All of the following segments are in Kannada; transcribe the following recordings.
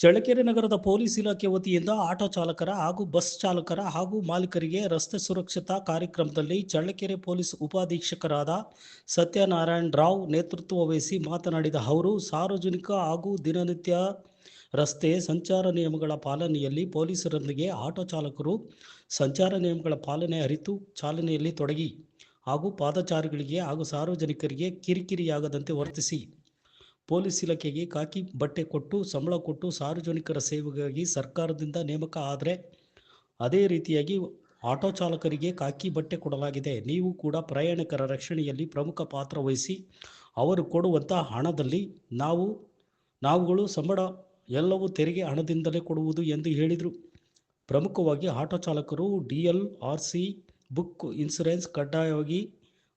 ಚಳ್ಳಕೆರೆ ನಗರದ ಪೊಲೀಸ್ ಇಲಾಖೆ ವತಿಯಿಂದ ಆಟೋ ಚಾಲಕರ ಹಾಗೂ ಬಸ್ ಚಾಲಕರ ಹಾಗೂ ಮಾಲೀಕರಿಗೆ ರಸ್ತೆ ಸುರಕ್ಷತಾ ಕಾರ್ಯಕ್ರಮದಲ್ಲಿ ಚಳ್ಳಕೆರೆ ಪೊಲೀಸ್ ಉಪಾಧೀಕ್ಷಕರಾದ ಸತ್ಯನಾರಾಯಣ ರಾವ್ ನೇತೃತ್ವ ವಹಿಸಿ ಮಾತನಾಡಿದ ಅವರು, ಸಾರ್ವಜನಿಕ ಹಾಗೂ ದಿನನಿತ್ಯ ರಸ್ತೆ ಸಂಚಾರ ನಿಯಮಗಳ ಪಾಲನೆಯಲ್ಲಿ ಪೊಲೀಸರೊಂದಿಗೆ ಆಟೋ ಚಾಲಕರು ಸಂಚಾರ ನಿಯಮಗಳ ಪಾಲನೆ ಅರಿತು ಚಾಲನೆಯಲ್ಲಿ ತೊಡಗಿ ಹಾಗೂ ಪಾದಚಾರಿಗಳಿಗೆ ಹಾಗೂ ಸಾರ್ವಜನಿಕರಿಗೆ ಕಿರಿಕಿರಿಯಾಗದಂತೆ ವರ್ತಿಸಿ. ಪೊಲೀಸ್ ಇಲಾಖೆಗೆ ಕಾಕಿ ಬಟ್ಟೆ ಕೊಟ್ಟು, ಸಂಬಳ ಕೊಟ್ಟು ಸಾರ್ವಜನಿಕರ ಸೇವೆಗಾಗಿ ಸರ್ಕಾರದಿಂದ ನೇಮಕ ಆದರೆ ಅದೇ ರೀತಿಯಾಗಿ ಆಟೋ ಚಾಲಕರಿಗೆ ಕಾಕಿ ಬಟ್ಟೆ ಕೊಡಲಾಗಿದೆ. ನೀವು ಕೂಡ ಪ್ರಯಾಣಿಕರ ರಕ್ಷಣೆಯಲ್ಲಿ ಪ್ರಮುಖ ಪಾತ್ರ ವಹಿಸಿ ಅವರು ಕೊಡುವಂಥ ಹಣದಲ್ಲಿ ನಾವು, ನಾವುಗಳು ಸಂಬಳ ಎಲ್ಲವೂ ತೆರಿಗೆ ಹಣದಿಂದಲೇ ಕೊಡುವುದು ಎಂದು ಹೇಳಿದರು. ಪ್ರಮುಖವಾಗಿ ಆಟೋ ಚಾಲಕರು D L, R C, book insurance ಕಡ್ಡಾಯವಾಗಿ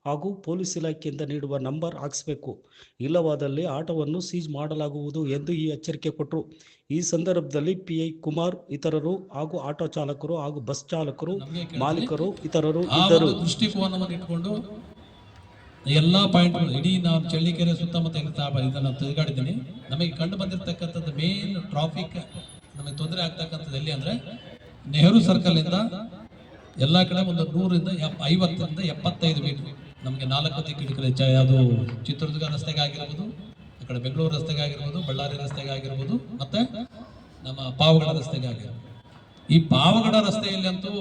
ಹಾಗೂ ಪೊಲೀಸ್ ಇಲಾಖೆಯಿಂದ ನೀಡುವ ನಂಬರ್ ಹಾಕಿಸಬೇಕು. ಇಲ್ಲವಾದಲ್ಲಿ ಆಟೋವನ್ನು ಸೀಜ್ ಮಾಡಲಾಗುವುದು ಎಂದು ಈ ಎಚ್ಚರಿಕೆ ಕೊಟ್ಟರು ಈ ಸಂದರ್ಭದಲ್ಲಿ ಪಿಐ ಐ ಕುಮಾರ್ ಇತರರು ಹಾಗೂ ಆಟೋ ಚಾಲಕರು ಹಾಗೂ ಬಸ್ ಚಾಲಕರು ಮಾಲೀಕರು ಇತರರು ಇದ್ದರು. ದೃಷ್ಟಿಕೋನವನ್ನು ಇಟ್ಕೊಂಡು ಎಲ್ಲ ಪಾಯಿಂಟ್ಗಳು ಇಡೀ ನಾವು ಚಳ್ಳಿಕೆರೆ ಸುತ್ತಮುತ್ತ ಇದನ್ನ ತಿರುಗಾಡಿದ್ದೀನಿ. ನಮಗೆ ಕಂಡು ಬಂದಿರತಕ್ಕಂಥದ್ದು ಮೇನ್ ಟ್ರಾಫಿಕ್ ನಮಗೆ ತೊಂದರೆ ಆಗ್ತಕ್ಕಂಥದ್ದು ಎಲ್ಲಿ ಅಂದ್ರೆ ನೆಹರು ಸರ್ಕಲ್ ಇಂದ ಎಲ್ಲಾ ಕಡೆ ಒಂದು ನೂರಿಂದ ಎಪ್- ಐವತ್ತರಿಂದ ಎಪ್ಪತ್ತೈದು ಮೀಟರ್ ನಮಗೆ ನಾಲ್ಕು ದಿಕ್ಕಿನ ಚ ಅದು ಚಿತ್ರದುರ್ಗ ರಸ್ತೆಗೆ ಆಗಿರ್ಬೋದು, ಆ ಕಡೆ ಬೆಂಗಳೂರು ರಸ್ತೆಗೆ ಆಗಿರ್ಬೋದು, ಬಳ್ಳಾರಿ ರಸ್ತೆಗೆ ಆಗಿರ್ಬೋದು, ಮತ್ತೆ ನಮ್ಮ ಪಾವಗಡ ರಸ್ತೆಗೆ ಆಗಿರ್ಬೋದು. ಈ ಪಾವಗಡ ರಸ್ತೆಯಲ್ಲಿ ಅಂತೂ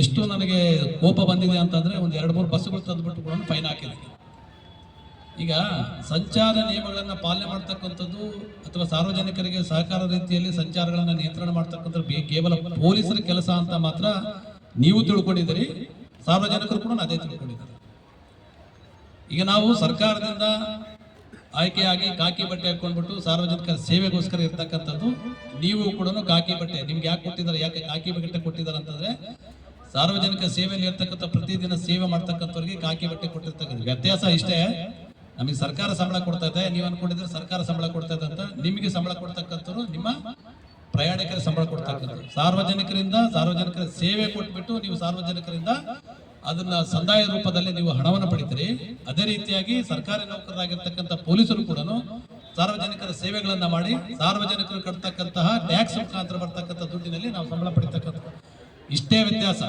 ಎಷ್ಟು ನನಗೆ ಕೋಪ ಬಂದಿದೆ ಅಂತಂದರೆ ಒಂದು ಎರಡು ಮೂರು ಬಸ್ಸುಗಳು ತಂದುಬಿಟ್ಟು ಕೂಡ ಫೈನ್ ಹಾಕಿದೆ. ಈಗ ಸಂಚಾರ ನಿಯಮಗಳನ್ನು ಪಾಲನೆ ಮಾಡ್ತಕ್ಕಂಥದ್ದು ಅಥವಾ ಸಾರ್ವಜನಿಕರಿಗೆ ಸಹಕಾರ ರೀತಿಯಲ್ಲಿ ಸಂಚಾರಗಳನ್ನು ನಿಯಂತ್ರಣ ಮಾಡ್ತಕ್ಕಂಥದ್ದು ಕೇವಲ ಪೊಲೀಸರ ಕೆಲಸ ಅಂತ ಮಾತ್ರ ನೀವು ತಿಳ್ಕೊಂಡಿದ್ದೀರಿ, ಸಾರ್ವಜನಿಕರು ಕೂಡ ಅದೇ ತಿಳ್ಕೊಂಡಿದ್ದಾರೆ. ಈಗ ನಾವು ಸರ್ಕಾರದಿಂದ ಆಯ್ಕೆಯಾಗಿ ಕಾಕಿ ಬಟ್ಟೆ ಹಾಕೊಂಡ್ಬಿಟ್ಟು ಸಾರ್ವಜನಿಕರ ಸೇವೆಗೋಸ್ಕರ ಇರ್ತಕ್ಕಂಥದ್ದು, ನೀವು ಕೂಡ ಕಾಕಿ ಬಟ್ಟೆ, ನಿಮ್ಗೆ ಯಾಕೆ ಕೊಟ್ಟಿದ್ದಾರೆ, ಯಾಕೆ ಕಾಕಿ ಬಟ್ಟೆ ಕೊಟ್ಟಿದ್ದಾರೆ ಅಂತಂದ್ರೆ ಸಾರ್ವಜನಿಕ ಸೇವೆಯಲ್ಲಿ ಇರ್ತಕ್ಕಂಥ ಪ್ರತಿದಿನ ಸೇವೆ ಮಾಡ್ತಕ್ಕಂಥವ್ರಿಗೆ ಕಾಕಿ ಬಟ್ಟೆ ಕೊಟ್ಟಿರ್ತಕ್ಕಂಥ ವ್ಯತ್ಯಾಸ ಇಷ್ಟೇ. ನಮಗೆ ಸರ್ಕಾರ ಸಂಬಳ ಕೊಡ್ತಾ ಇದೆ, ನೀವು ಅನ್ಕೊಂಡಿದ್ರೆ ಸರ್ಕಾರ ಸಂಬಳ ಕೊಡ್ತಾ ಇದೆ ಅಂತ ನಿಮಗೆ ಸಂಬಳ ಕೊಡ್ತಕ್ಕಂಥವ್ರು ನಿಮ್ಮ ಪ್ರಯಾಣಿಕರ ಸಂಬಳ ಕೊಡ್ತಕ್ಕಂಥದ್ದು ಸಾರ್ವಜನಿಕರಿಂದ ಸಾರ್ವಜನಿಕರ ಸೇವೆ ಕೊಟ್ಬಿಟ್ಟು ನೀವು ಸಾರ್ವಜನಿಕರಿಂದ ಅದನ್ನ ಸಂದಾಯ ರೂಪದಲ್ಲಿ ನೀವು ಹಣವನ್ನು ಪಡಿತೀರಿ. ಅದೇ ರೀತಿಯಾಗಿ ಸರ್ಕಾರಿ ನೌಕರರಾಗಿರ್ತಕ್ಕಂಥ ಪೊಲೀಸರು ಕೂಡ ಸಾರ್ವಜನಿಕರ ಸೇವೆಗಳನ್ನ ಮಾಡಿ ಸಾರ್ವಜನಿಕರು ಕಟ್ತಕ್ಕಂತಹ ಟ್ಯಾಕ್ಸ್ ಮುಖಾಂತರ ಬರ್ತಕ್ಕಂಥ ದುಡ್ಡಿನಲ್ಲಿ ನಾವು ಸಂಬಳ ಪಡಿತಕ್ಕಂಥ ಇಷ್ಟೇ ವ್ಯತ್ಯಾಸ.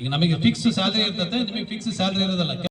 ಈಗ ನಮಗೆ ಫಿಕ್ಸ್ ಸ್ಯಾಲರಿ ಇರ್ತದೆ, ನಿಮಗೆ ಫಿಕ್ಸ್ ಸ್ಯಾಲರಿ ಇರೋದಲ್ಲ.